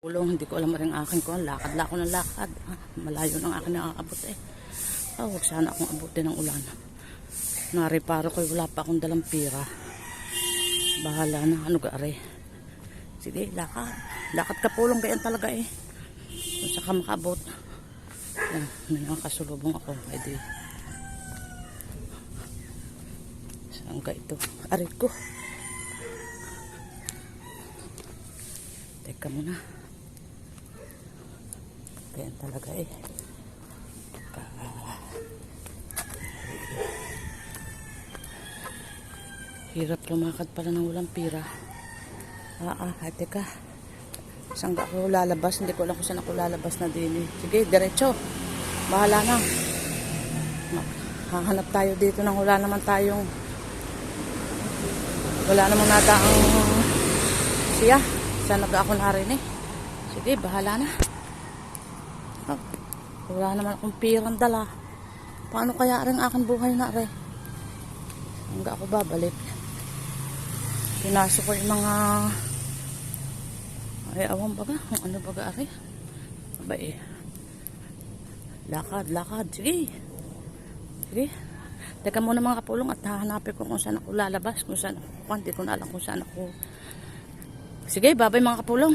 Ulong, hindi ko alam rin akin ko. Lakad lang ako ng lakad. Ah, malayo ng akin nakakabot eh. Ah, huwag sana akong abutin ng ulan. Nariparo ko, wala pa akong dalang pira. Bahala na, ano gari. Sige, lakad. Lakad ka pulong, ganyan talaga eh. Kung saka makabot. Yan, may nakakasulubong ako. Eh di. Saan ka ito? Arit ko. Teka muna. Ganyan talaga eh. Ka- Hirap lumakad pala ng walang pira. Ah, ah, ay, teka. Saan ako lalabas? Hindi ko alam kung saan ako lalabas na din eh. Sige, diretso. Bahala na. Hahanap tayo dito nang wala naman tayong wala namang nata ang siya. Saan nag ako narinig? Sige, bahala na. Wala naman akong pirang dala. Paano kaya rin aking buhay na rin? Hangga ako babalik. Pinasok ko yung mga ay awang baga. Kung ano baga ari. Aba eh. Lakad, lakad. Sige. Sige. Teka muna mga kapulong at hahanapin ko kung saan ako lalabas. Kung saan ako. Hindi ko na alam kung saan ako. Sige, babay mga kapulong.